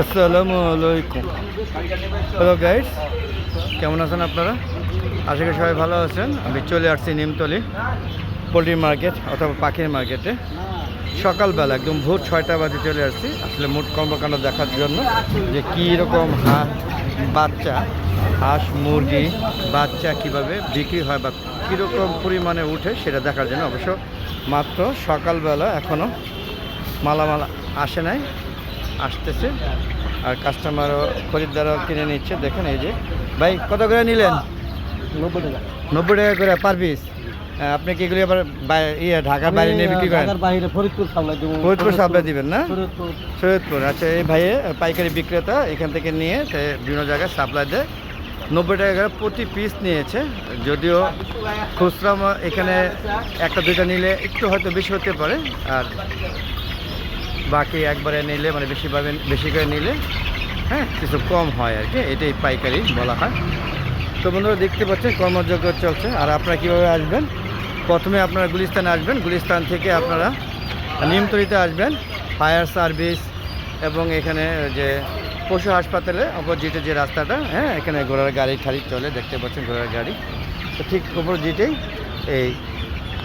আসসালামু আলাইকুম। Hello guys কেমন আছেন আপনারা? আশা করি সবাই ভালো আছেন। আমি চলে আসছি নিমতলি পোলট্রি মার্কেট অথবা পাখির মার্কেটে। সকালবেলা, একদম ভোর ছয়টা বাজে চলে আসছি। আসলে মোট কর্মকাণ্ড দেখার জন্য যে কী রকম হাঁস, বাচ্চা, হাঁস, মুরগি, বাচ্চা কীভাবে বিক্রি হয় বা কীরকম পরিমাণে উঠে সেটা দেখার জন্য। অবশ্য মাত্র সকালবেলা এখনও মালামাল আসে নাই। আসতেছে। আর কাস্টমারও খরিদ্দারও কিনে নিচ্ছে। দেখেন এই যে। ভাই কত করে নিলেন? নব্বই টাকা নব্বই টাকা করে পার পিস আপনি কি এগুলি আবার ইয়ে ঢাকার বাইরে নিয়ে বিক্রি করেন? ফরিদপুর সাপ্লাই দিবেন না? সৈয়দপুর আচ্ছা এই ভাইয়ে পাইকারি বিক্রেতা এখান থেকে নিয়ে সে বিভিন্ন জায়গায় সাপ্লাই দেয়। নব্বই টাকা করে প্রতি পিস নিয়েছে। যদিও খুচরা এখানে একটা দুইটা নিলে একটু হয়তো বেশি হতে পারে। আর বাকি একবারে নিলে মানে বেশি পাবেন বেশি করে নিলে হ্যাঁ কিছু কম হয় আর কি, এটাই পাইকারি বলা হয়। তো বন্ধুরা, দেখতে পাচ্ছেন, কর্মযোগ্য চলছে। আর আপনারা কীভাবে আসবেন? প্রথমে আপনারা গুলিস্তানে আসবেন। গুলিস্তান থেকে আপনারা নিমতলিতে আসবেন, ফায়ার সার্ভিস এবং এখানে যে পশু হাসপাতালে অপোজিটে যে রাস্তাটা হ্যাঁ এখানে ঘোড়ার গাড়ি ঠাড়ি চলে, দেখতে পাচ্ছেন ঘোড়ার গাড়ি। তো ঠিক অপোজিটেই এই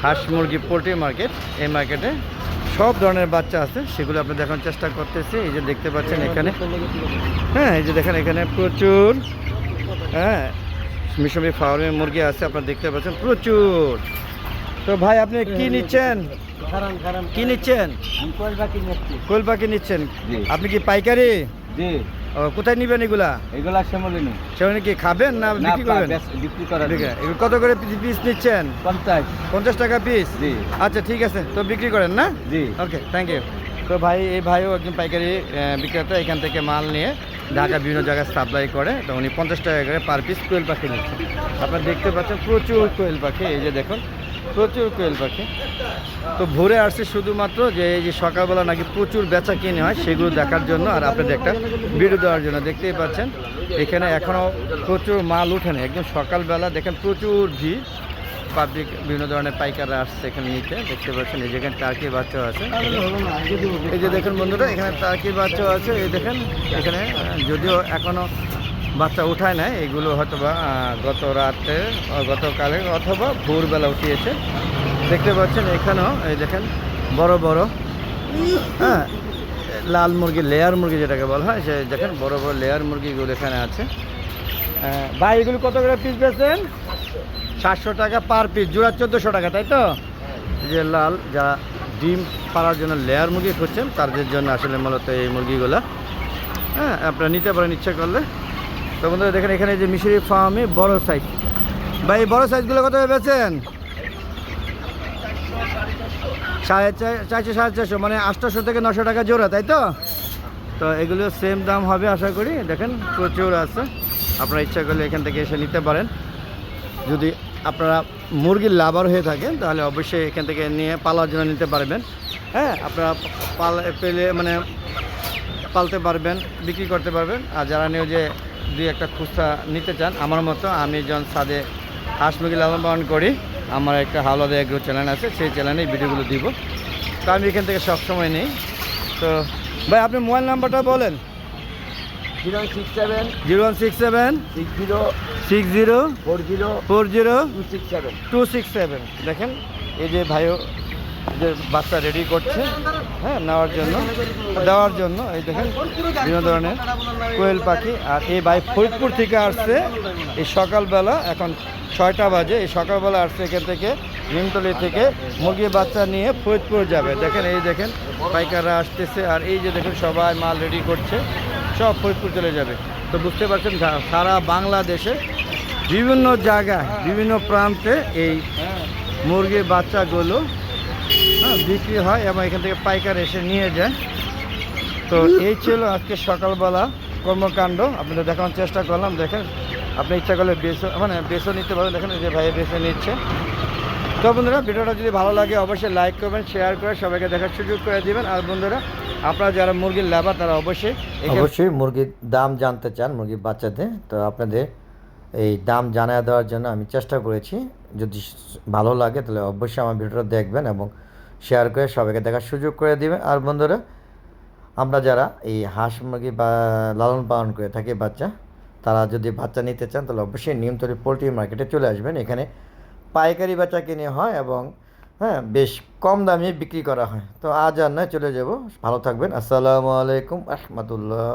হাঁস মুরগি পোলট্রি মার্কেট, এই মার্কেটে সব ধরনের বাচ্চা আছে সেগুলো আপনি দেখানোর চেষ্টা করতেছি। এই যে দেখতে পাচ্ছেন এখানে। হ্যাঁ এই যে দেখেন এখানে প্রচুর হ্যাঁ মিশমি ফার্মে মুরগি আছে আপনারা দেখতে পাচ্ছেন প্রচুর। তো ভাই আপনি কি নিচ্ছেন? কি নিচ্ছেন? কয় কোল পাখি নিচ্ছেন। আপনি কি পাইকারি? জি। ও, কোথায় নিবেন এগুলা? এগুলা শ্যামলিনী সেখানে কি খাবেন না না বিক্রি করবেন বিক্রি করা এগুলো কত করে পিস নিচ্ছেন? পঞ্চাশ। পঞ্চাশ টাকা পিস? জি। আচ্ছা ঠিক আছে। তো বিক্রি করেন না? জি। ওকে থ্যাংক ইউ তো ভাই এই ভাইও একজন পাইকারি বিক্রেতা এখান থেকে মাল নিয়ে ঢাকা বিভিন্ন জায়গায় সাপ্লাই করে। তো উনি পঞ্চাশ টাকা করে পার পিস কোয়েল পাখি নিচ্ছে আপনারা দেখতে পাচ্ছেন প্রচুর কোয়েল পাখি। এই যে দেখুন প্রচুর কোয়েল পাখি। তো ভোরে আসছে শুধুমাত্র যে এই যে সকালবেলা নাকি প্রচুর বেচা কিনে হয়, সেগুলো দেখার জন্য আর আপনাদের একটা ভিডিও দেওয়ার জন্য। দেখতেই পাচ্ছেন, এখানে এখনও প্রচুর মাল উঠে না একদম সকালবেলা দেখেন প্রচুর ভিড়। পাবলিক বিভিন্ন ধরনের পাইকাররা আসছে এখানে নিতে। দেখতে পাচ্ছেন, এই যেখানে টার্কি বাচ্চা আছে। এই যে দেখেন বন্ধুরা, এখানে টার্কি বাচ্চা আছে। এই দেখেন, এখানে, যদিও এখনও বাচ্চা উঠায় নাই, এগুলো হয়তো বা গত রাতে গতকালে অথবা ভোরবেলা উঠিয়েছে। দেখতে পাচ্ছেন এখানেও, এই দেখেন, বড় বড় হ্যাঁ লাল মুরগি, লেয়ার মুরগি যেটাকে বলা হয়, সে দেখেন, বড় বড় লেয়ার মুরগিগুলো এখানে আছে। ভাই, এগুলো কত করে পিস বেচেন সাতশো টাকা পার পিস জোড়া চোদ্দোশো টাকা, তাই তো? যে লাল যা ডিম পাড়ার জন্য লেয়ার মুরগি খুঁজছেন, তাদের জন্য আসলে মূলত এই মুরগিগুলো। হ্যাঁ আপনারা নিতে পারেন ইচ্ছা করলে। তো বন্ধুরা, দেখেন এখানে যে মিশরি ফার্মে বড় সাইজ ভাই, বড় সাইজগুলো কত বেচেন? সাড়ে চার সাড়ে চারশো মানে আটশোশো থেকে নশো টাকা জোড়া, তাই তো? তো এগুলো সেম দাম হবে, আশা করি। দেখেন, প্রচুর আছে। আপনারা ইচ্ছা করলে এখান থেকে এসে নিতে পারেন। যদি আপনারা মুরগির লাভার হয়ে থাকেন, তাহলে অবশ্যই এখান থেকে নিয়ে পালার জন্য নিতে পারবেন। হ্যাঁ আপনারা পাল, পেলে মানে পালতে পারবেন, বিক্রি করতে পারবেন। আর যারা নিয়ে যে দুই একটা খুচরা নিতে চান আমার মতো আমি যখন সাদে হাঁস মুরগি লালন পালন করি। আমার একটা হাওলাদে এগ্রো চ্যানেল আছে সেই চ্যানেলে ভিডিওগুলো দিব। তো আমি এখান থেকে সবসময় নেই। তো ভাই আপনি মোবাইল নাম্বারটা বলেন। Zero one six seven zero one six seven six zero six zero four zero four zero two six seven two six seven. দেখেন এই যে ভাইও যে বাচ্চা রেডি করছে হ্যাঁ নেওয়ার জন্য, দেওয়ার জন্য, এই দেখেন, বিভিন্ন ধরনের কোয়েল পাখি। আর এই ভাই ফরিদপুর থেকে আসছে, এই সকালবেলা, এখন ছয়টা বাজে, এই সকালবেলা আসছে এখান থেকে নিমতলি থেকে মুরগির বাচ্চা নিয়ে ফরিদপুর যাবে। দেখেন, এই দেখেন, পাইকাররা আসতেছে, আর এই যে দেখেন, সবাই মাল রেডি করছে, সব ফরিদপুর চলে যাবে। তো বুঝতে পারছেন সারা বাংলাদেশে বিভিন্ন জায়গায়, বিভিন্ন প্রান্তে এই মুরগির বাচ্চাগুলো বিক্রি হয় এবং এখান থেকে পাইকার এসে নিয়ে যায়। তো এই ছিল আজকে সকালবেলা কর্মকাণ্ড। আপনাদের দেখানোর চেষ্টা করলাম, দেখেন আপনি ইচ্ছা করলে বেসও মানে বেসও নিতে পারেন। দেখেন যে ভাইয়া বেসে নিচ্ছে। তো বন্ধুরা, ভিডিওটা যদি ভালো লাগে, অবশ্যই লাইক করবেন, শেয়ার করে সবাইকে দেখার সুযোগ করে দিবেন। আর বন্ধুরা, আপনারা যারা মুরগির লাভার তারা অবশ্যই অবশ্যই মুরগির দাম জানতে চান, মুরগির বাচ্চাদের। তো আপনাদের এই দাম জানিয়ে দেওয়ার জন্য আমি চেষ্টা করেছি। যদি ভালো লাগে, তাহলে অবশ্যই আমার ভিডিওটা দেখবেন এবং শেয়ার করে সবাইকে দেখার সুযোগ করে দিবেন আর বন্ধুরা, আমরা যারা এই হাঁস মুরগি বা লালন পালন করে থাকি বাচ্চা, তারা যদি বাচ্চা নিতে চান, তাহলে অবশ্যই নিয়মতলী পোলট্রি মার্কেটে চলে আসবেন। এখানে পাইকারি বাচ্চা কিনে হয় এবং হ্যাঁ বেশ কম দামে বিক্রি করা হয়। তো আজ আর নয়, চলে যাব। ভালো থাকবেন। আসসালামু আলাইকুম রহমতুল্লাহ